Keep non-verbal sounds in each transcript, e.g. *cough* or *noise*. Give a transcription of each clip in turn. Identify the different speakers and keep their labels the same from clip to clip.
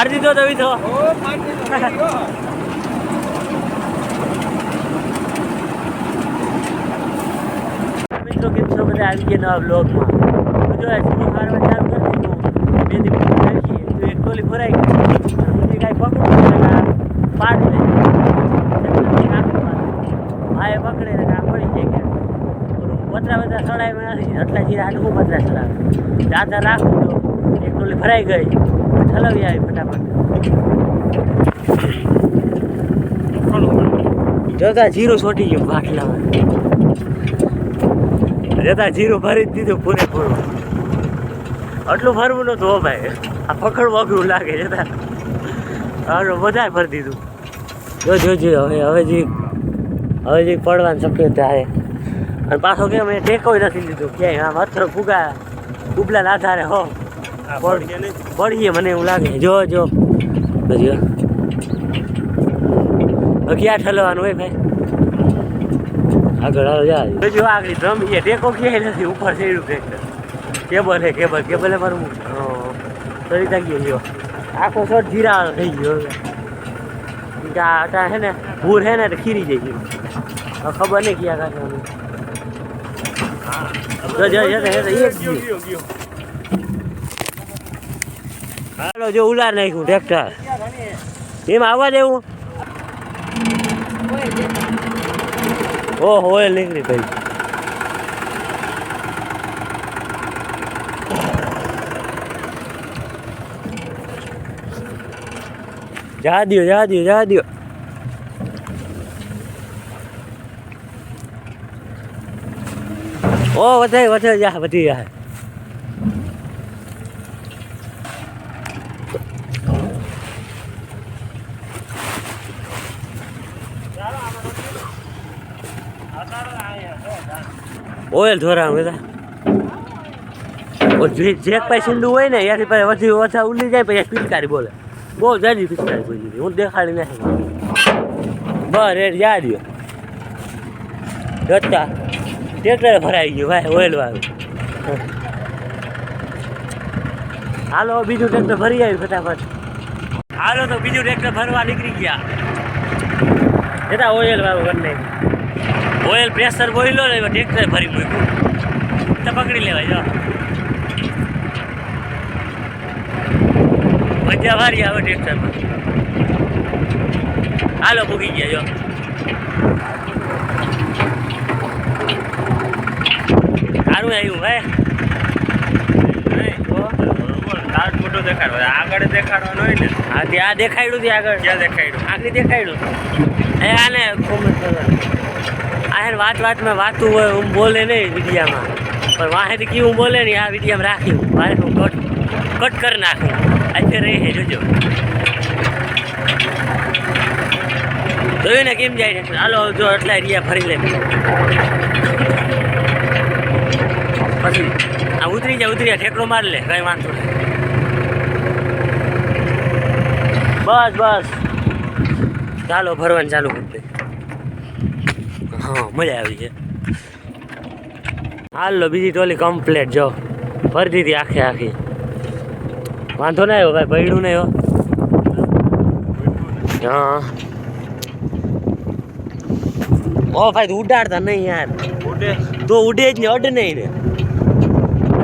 Speaker 1: મારી દીધો તો તો. મિત્રો, કેમ છો બધા? આવી ગયા નવા બ્લોગમાં જો સીધું મારવા ચાલુ કરી દીધું. બે દિવસ નાખીએ તો એક ટોલી ભરાઈ ગઈ. કાંઈ પકડું પાડ લે. ભાઈ પકડે ને આ પડી જાય ગયા પતરા બધા ચડાવ્યા નથી એટલા જીરા આટલું પતરા ચડાવે દાદા રાખું તો એક ટોલી ભરાઈ ગઈ. ઠલવી આવી ફટાફટ. જોતા જીરો છોટી ગયું બાટલામાં. જતા જીરું ભરી જ દીધું પૂરેપૂરું આટલું ભરવું નતું હો ભાઈ. આ પકડવું અઘરું લાગે જતા. આટલું વધારે ભરી દીધું. જો જો જો, હવે હવે જે હવે જે પડવાની શક્યતા છે. અને પાછો કેમ એ ટેકો નથી લીધું. ક્યાંય આમ અથર ફુગા ઉબલા આધારે હો. પડીએ મને એવું લાગે. જો જો. જો ક્યાં ઠલવાનું હોય ભાઈ? આગળ હાલો જાય જો આગળ રમીએ. ટેકો ક્યાંય નથી. ઉપર ચડ્યું ટ્રેક્ટર કેબલ હે કેબલ. કેબલ મારું ચડી ગયો જો આખો શોટ જીરા થઈ ગયો આ અટા હે ને ભૂર હે ને તો ખીરી જાય ગયું ખબર નહીં ક્યાં કાઢવાનું. જો, જો, એક ગયું. હાલો જો ઉલાર નાખ્યું ટ્રેક્ટર એમાં આવવા દેવું ઓહો ઓઇલ નીકળી ભાઈ જા દ્યો જા દ્યો જા દ્યો ઓ વધારે વધારે જા વધી જા ઓઇલ ધોરા બધા. જે પાસે સીંડું હોય ને ત્યાંથી પછી વધી ઓછા ઉલી જાય, પછી પિચકારી બોલે. બહુ જાજી પિચકારી બોલી દીધી હું દેખાડી નાખી. બસ રેટ જા દ્યો જતા. ટ્રેક્ટર ભરાઈ ગયું, ભાઈ ઓઇલ વાળું. હાલો, બીજું ટ્રેક્ટર ભરી આવ્યું ફટાફટ. હાલો, તો બીજું ટ્રેક્ટર ભરવા નીકળી ગયા. જતા ઓઇલ વાળું કરી ઓઇલ પ્રેશર બોઈલો ને ટ્રેક્ટર ભરી મૂક્યું. તો પકડી લેવાય જો. મજા વારી આવે ટ્રેક્ટરમાં હાલો ભૂગી ગયા જો. સારું આવ્યું ભાઈ
Speaker 2: મોટો દેખાડો આગળ દેખાડવાનો હોય ને.
Speaker 1: હા ત્યાં દેખાડ્યું ત્યાં આગળ?
Speaker 2: ક્યાં દેખાડ્યું?
Speaker 1: આગળ દેખાડ્યું. એ આને કોમેન્ટ કરવા વાત વાતમાં વાતું હોય હું બોલે નહીં વિડીયામાં. પણ વાહેથી કેવું બોલે ને આ વિડીયામાં રાખ્યું. મારે હું કટ કટ કરી નાખું. આજે રહે જોજો. જોયું ને કેમ જાય ને હાલો જો એટલા એરિયા ફરી લે. પછી, આ ઉતરી જાય ઉતરી જાય ઠેકડો મારી લે. કઈ વાંધો નહીં. બસ બસ. ચાલો, ભરવાનું ચાલુ કરી હા મજા આવી છે. હાલો બીજી ટોલી કમ્પ્લેટ જો. દીધી આખે આખી. વાંધો ના આવ્યો ભાઈ પડ્યું નહીં હો. ઓ ભાઈ તું ઉડાડતા નહીં યાર. તો ઉડે જ ને અડ નહીં ને.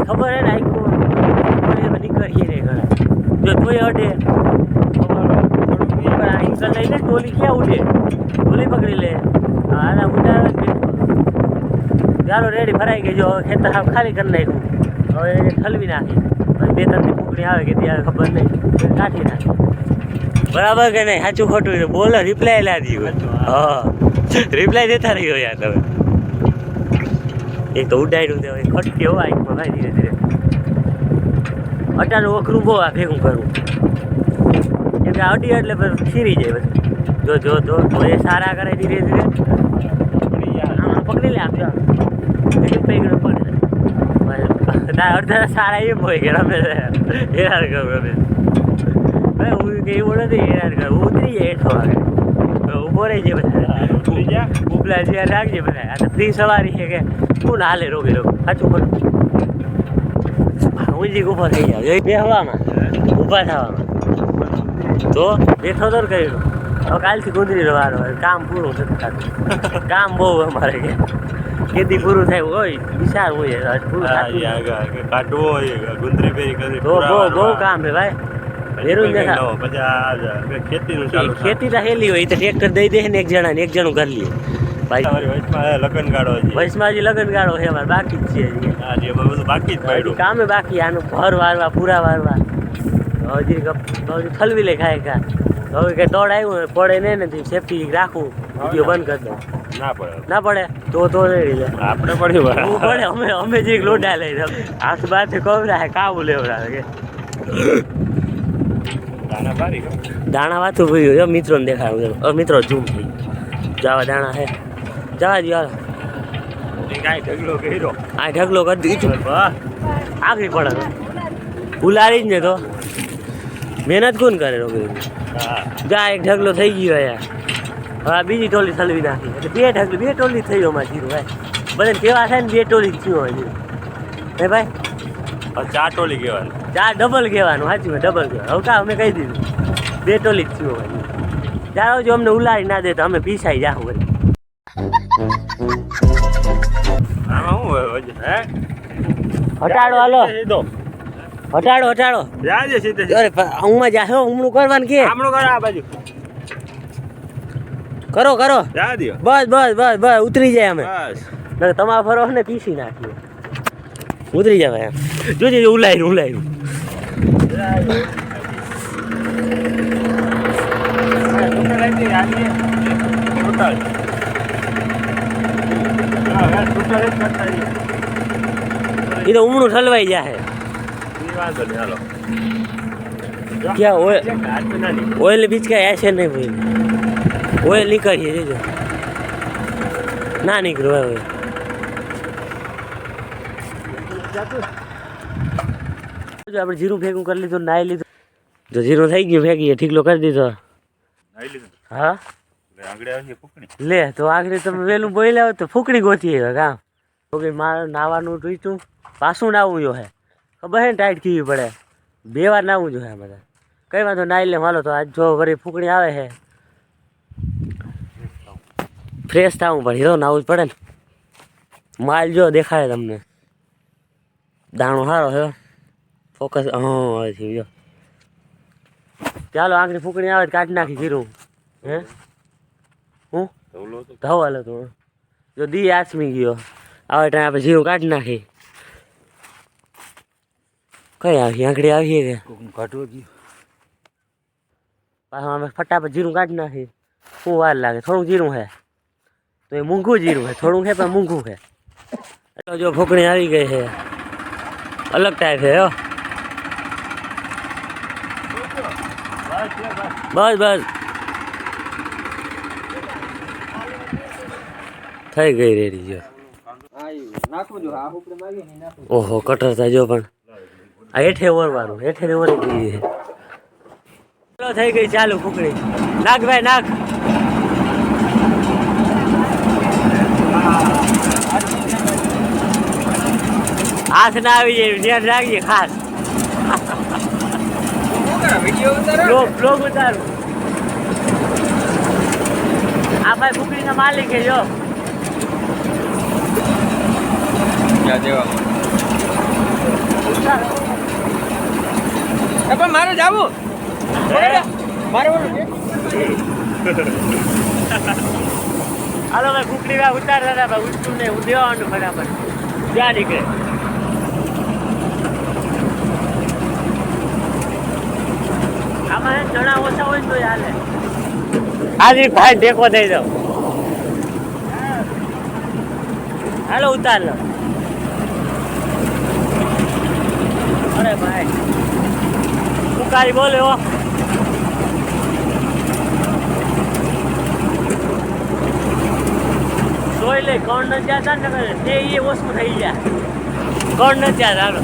Speaker 1: ખબર હે ને નીકળીએ ને ઘણા જો તોય અડે. પણ આ લઈને ટોલી ક્યાં ઉડે? ટોલી પકડી લે. આના જ ચાલો રેડી ભરાઈ ગઈ જો ખેતર સાફ ખાલી કરી નાખ્યું. હવે એને ઠલવી નાખી. પછી બે ત્રણ કુકડી આવે કે ત્યાં ખબર નહીં. કાઢી નાખી. બરાબર કે નહીં? સાચું ખોટું બોલો રિપ્લાય લા દીધું હા. રિપ્લાય દેતા રહ્યો યાર તમે. એક તો ઉડાડ્યું તે હવે ખટકે હોય આંખમાં ભાઈ ધીરે ધીરે. અટાનું વખરું બહુ આ ભેગું કરવું કેમ કે અડી એટલે પછી ખીરી જાય બધું જો જો જો એ સારા કરે ધીરે ધીરે. આમાં પકડી લે આપજો એક પૈકડો પકડી ના અડધા સારા એમ હોય કે રમે હેરાન કરું રમે. ભાઈ હું કે એવું નથી હેરાન કરું. હું ઉતરી જાય હેઠો આગળ ઊભો રહી જાય બધા.
Speaker 2: જા
Speaker 1: ઉપલા જ્યાં રાખજે બધા. આ તો ફ્રી સવારી છે કે. તું ના હાલે રોગી રોગ સાચું ખોટું હું જી ઊભો થઈ જાવ બેહવામાં. ઊભા થવામાં. તો બેઠો તો કર્યું હવે કાલથી કુદરી રવાનો હોય કામ પૂરું નથી થતું. *laughs* કામ બહુ અમારે કે. ખેતી પૂરું થાય હોય વિચાર હોય
Speaker 2: કાઢવો ગુંદરી પેરી કરી
Speaker 1: બહુ બહુ કામ છે ભાઈ. વેરું ખેતી તો હેલી હોય તો ટ્રેક્ટર દઈ દે ને એક જણા ને એક જણું કરી લે.
Speaker 2: આ ગાળો
Speaker 1: વૈષ્ણવ હજી. લગન ગાળો છે અમારે બાકી જ છે
Speaker 2: બાકી જ
Speaker 1: કામે બાકી આનું ભર વારવા પૂરા વારવા. હજી હજી ઠલવી લે ખાય ખા. હવે કે દોડ આવ્યું પડે નહીં નથી સેફટી રાખવું વીડિયો બંધ કરી દઉં.
Speaker 2: ના પડે
Speaker 1: ના પડે? તો તો નહીં લે
Speaker 2: આપણે પડ્યું
Speaker 1: પડે અમે અમે જે લોડા લઈ હાથ બાથ કવરા કાબુ લેવડા કે.
Speaker 2: દાણા
Speaker 1: વાતું ભર્યું જો મિત્રો ને દેખાડું મિત્રો ઝૂમ થઈ. જાવા દાણા હે. જવા દો હાલો.
Speaker 2: ઢગલો કર્યો.
Speaker 1: આ ઢગલો કરી દીધું. આગળ પડે. ઉલારી જ ને તો. મહેનત કોણ કરે
Speaker 2: હા
Speaker 1: જા એક ઢગલો થઈ ગયો યાર હવે બીજી ટોલી થલવી નાખી. એટલે બે ઢગલો બે ટોલી થઈ ગયો મારે જીરું ભાઈ. બધાને કેવા થાય ને બે ટોલી થયું હોય જીરું. હે ભાઈ?
Speaker 2: ચાર ટોલી કહેવાનું
Speaker 1: ચાર ડબલ કહેવાનું સાચું ડબલ કહેવાનું. હવે કા અમે કહી દીધું? બે ટોલી જ થયું હોય ચાલો જો અમને ઉલાડી ના દે તો અમે પીસાઈ જાવ વળી. હટાડો હાલો. હટાડો હટાડો.
Speaker 2: જાજે સીધે.
Speaker 1: અરે હું જાહો હમણું કરવાનું કે?
Speaker 2: હમણું કરો આ બાજુ.
Speaker 1: કરો કરો.
Speaker 2: જા દ્યો.
Speaker 1: બસ બસ બસ બસ ઉતરી જાય અમે.
Speaker 2: બસ.
Speaker 1: તમારા ફરો ને પીસી નાખીએ. ઉતરી જાય એમ. જોજે જો ઉલાઈ ઉલાઈ એ તો ઉમણું ઠલવાઈ જાય ક્યાં ઓઇલ ઓઇલ બીચકા છે નહીં ભાઈ. ઓઇલ નીકળીએ જોજો ના નીકળ્યું હવે જો આપણે જીરું ભેગું કરી લીધું, નાઈ લીધું. જો જીરું થઈ ગયું ફેંકીએ ઠીકલો કરી દીધો. હા? લે, તો આખરે તમે વહેલું બોલ્યા લાવો તો ફૂકણી ગોતી હવે કામ તો કે મારે નાવાનું જોઈતું, પાછું નાવું જો હે. ખબર હે ને ટાઈટ કીવી પડે. બે વાર નાવું જોઈએ બધા કઈ વાંધો નાઈ લે માલો તો આજ જો વરી ફૂકણી આવે છે ફ્રેશ થવું પડે. હીરો નાવું જ પડે ને. માલ જો દેખાય તમને. દાણો સારો છે. ફોકસ હા હવે થયું જો. ચાલો આંખની ફૂકણી આવે કાઢી નાખી જીરું હે? હું? ધવાલો તો જો દી આચમી ગયો. આવે ટાઈમ આપણે જીરું કાઢી નાખી. કઈ આવી? આંકડી આવીએ કે? પાછું અમે ફટાફટ જીરું કાઢી નાખી શું વાર લાગે? થોડું જીરું છે તો એ મૂંઘું જીરું છે થોડું છે પણ મૂંઘું છે એટલે જો ફૂકણી આવી ગઈ છે અલગ ટાઈપ છે હો. બસ બસ. થઈ ગઈ રેડી જો. ઓહો કટર થાય જો પણ. આ હેઠે ઓરવાનું હેઠે ઓરી ગઈ થઈ ગઈ ચાલુ ફૂકડી નાખ ભાઈ નાખ. હાથ ના આવી જાય ધ્યાન રાખજે ખાસ. બ્લોગ બ્લોગ ઉતારું. આ ભાઈ ફૂકણીના માલિક છે જો.
Speaker 3: મારે જાવું
Speaker 1: હાલો ભાઈ કુકડી ભાઈ ઉતાર દાદા ભાઈ ઉઠતું ને હું દેવાનું ફટાફટ જ્યાં નીકળે? આમાં ચણા ઓછા હોય તો હાલે. હાજી ભાઈ ટેકો દઈ દો હાલો ઉતાર લો. અરે ભાઈ. પુકારી બોલે હો જોઈ લે કોણ ન જ્યાં ને તે એ ઓછું થઈ જાય કોણ ન જ્યાં હાલો.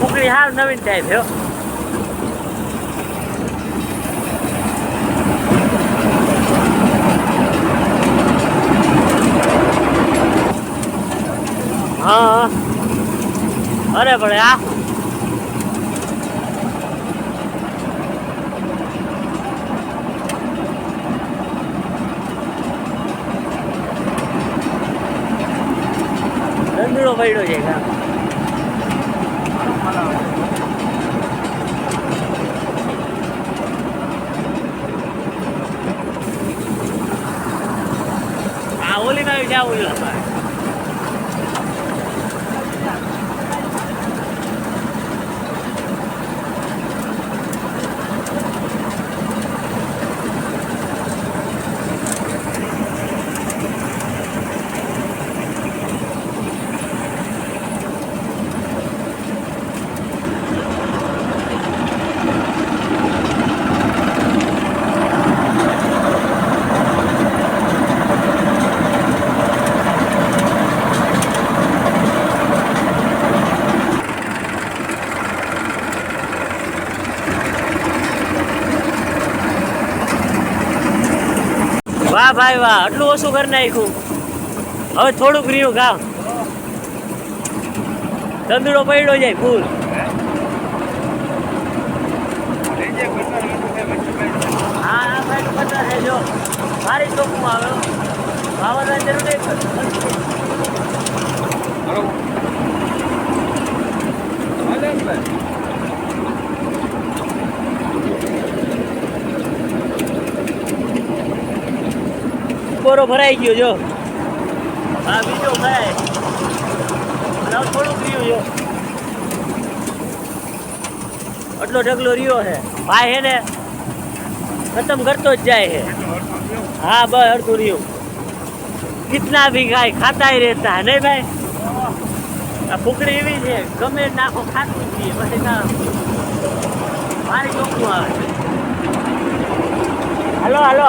Speaker 1: કુકડી નવીન થાય હો હા અરે પણ આ રંધડો પડ્યો છે કાં આ ઓલી માં જાવ ઓલી વાહ વાહ આટલું ઓછું કરી નાખ્યું. હવે થોડુંક રહ્યું, ગામ. તંદુરો પડ્યો જાય, ફૂલ. મારી ચોકમાં આવ્યો વાવાના જરૂર બોરો ભરાઈ ગયો જો. હા બીજો ભરાય. થોડુંક રહ્યું જો આટલો ઢગલો રહ્યો છે. ભાઈ હે ને, ખતમ કરતો જ જાય છે. હા, બસ અડધું રહ્યું. કિતના ભી ખાય ખાતા રહેતા નહીં ભાઈ? આ ફૂકડી એવી છે, ગમે નાખો, ખાતું જ પછી ના. મારી ચોખ્ખું આવે. હાલો હાલો.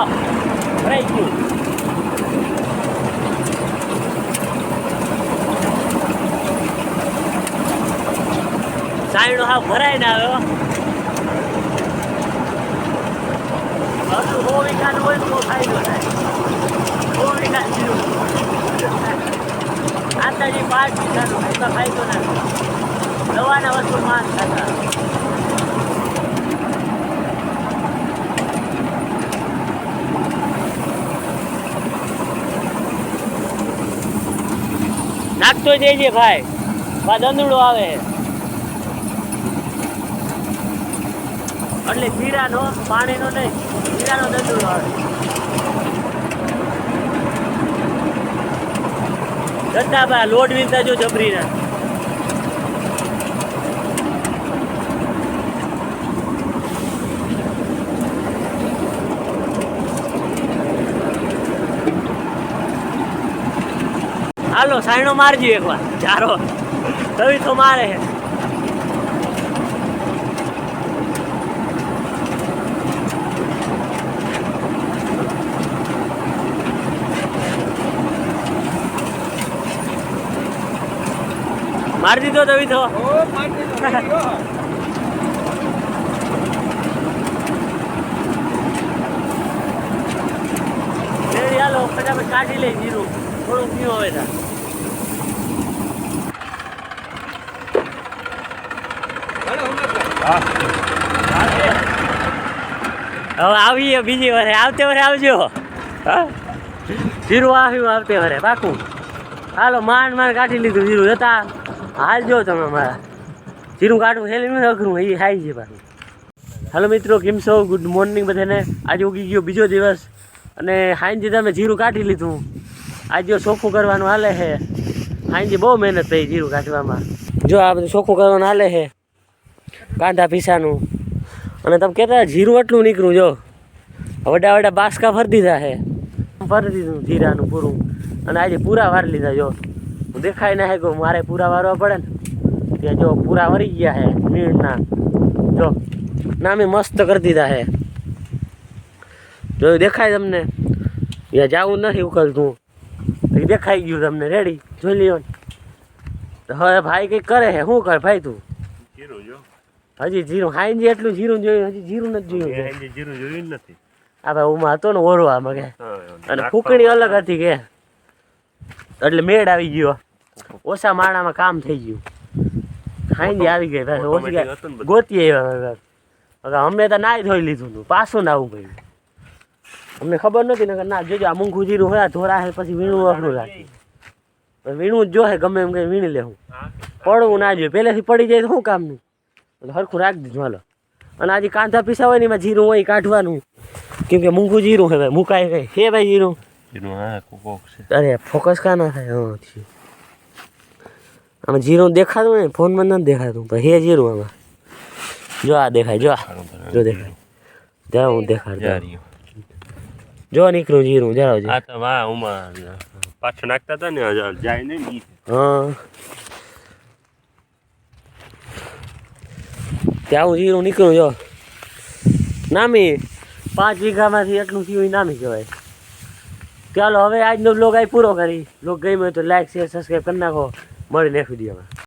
Speaker 1: ભરાઈ ગયું. સાઈડો હા ભરાય ને આવે હો. હજુ હોય તો ફાયદો થાય. સો વીઘા જીરું. આતાજી પાંચ તો ફાયદો ના દવાના વસ્તુ માન થતા નાખતો જઈએ ભાઈ. દંદડો આવે. એટલે જીરાનો, પાણીનો નહીં, જીરાનો દંડુરો આવે. દત્તાબા લોટ વિનતા જો જબરીના. હાલો, સાયણો મારજી એકવાર. ચારો તવી તો મારે છે. મારી દીધો તવી તો હાલો ફટાફટ કાઢી લઈ જીરું. થોડુંક પીવો હવે તા. હવે આવીએ બીજી વારે આવતે વારે આવજો. જીરું આવ્યું આવતે વારે પાકું. હાલો માંડ માંડ કાઢી લીધું જીરું. જતા હાલજો તમે મારા. જીરું કાઢવું હેલી નથી અઘરું એ હાઈ છે પાછું. હેલો મિત્રો, કેમ છો? ગુડ મોર્નિંગ બધાને. આજે ઉગી ગયો બીજો દિવસ અને હાઈનજી તમે જીરું કાઢી લીધું. આજે જો ચોખ્ખું કરવાનું હાલે છે. હાઈનજી બહુ મહેનત થઈ જીરું કાઢવામાં. જો આ બધું ચોખ્ખું કરવાનું હાલે છે. કાંદા પીસાનું. અને તમે કહેતા જીરું એટલું નીકળ્યું જો. વડા વડા બાસકા ફરી દીધા છે. ફરી દીધું જીરાનું પૂરું. અને આજે પૂરા વાર લીધા, જો. હું દેખાય ના હે કે મારે પૂરા વારવા પડે ને. ત્યાં જો પૂરા વરી ગયા હે મીણના. જો નામે મસ્ત કરી દીધા હે. જોયું દેખાય તમને. ત્યાં જવું નથી ઉકલતું. તું દેખાઈ ગયું તમને રેડી. જોઈ લ્યો ને. તો હવે ભાઈ કંઈક કરે હે શું કરે ભાઈ તું?
Speaker 2: જો.
Speaker 1: હજી જીરું હાઈજી એટલું જીરું જોયું હજી જીરું નથી જોયું
Speaker 2: જીરું જોયું નથી.
Speaker 1: આ ભાઈ ઉમા હતો ને ઓરવામાં કે. અને ફૂકણી અલગ હતી કે. એટલે મેળ આવી ગયો. ઓછા માણામાં કામ થઈ ગયું. ખાઈને આવી ગઈ ઓછી
Speaker 2: ને.
Speaker 1: ગોતી આવ્યા હવે અમે તો નાય ધોઈ લીધું હતું પાછું નાવું પડ્યું. અમને ખબર નથી ને ના જોજો આ મૂંગું જીરું હોય ધોરા હે પછી વીણું અઘરું લાગે. વીણું જ જોહે ગમે એમ કઈ વીણી લેવું પડવું ના જોઈએ પહેલેથી પડી જાય તો શું કામનું? હરખું રાખી દીધું હાલો. અને આજે કાંધા પીસા હોય ને એમાં જીરું હોય કાઢવાનું. કેમ કે મૂંગું જીરું હે ભાઈ મુકાય હે ભાઈ જીરું?
Speaker 2: હા
Speaker 1: અરે ફોકસ કા ના થાય? હા. આમાં જીરું દેખાતું ને ફોનમાં નથી દેખાતું પણ હે જીરું આમાં. જો આ દેખાય જો જો દેખાય. જાઓ હું દેખાડ. જો નીકળ્યું જીરું જાઓ
Speaker 2: આ તો વાહ ઉમા પાછું નાખતા હતા ને જાય નહીં
Speaker 1: હા. ત્યાં હું જીરું નીકળું જો. નામી પાંચ વીઘામાંથી એટલું થયું નામી કહેવાય. ચાલો હવે આજનો બ્લોગ આ પૂરો કરી. બ્લોગ ગમ્યો હોય તો લાઈક શેર સબસ્ક્રાઈબ કરી નાખો. મળી નેક્સ્ટ વિડીયોમાં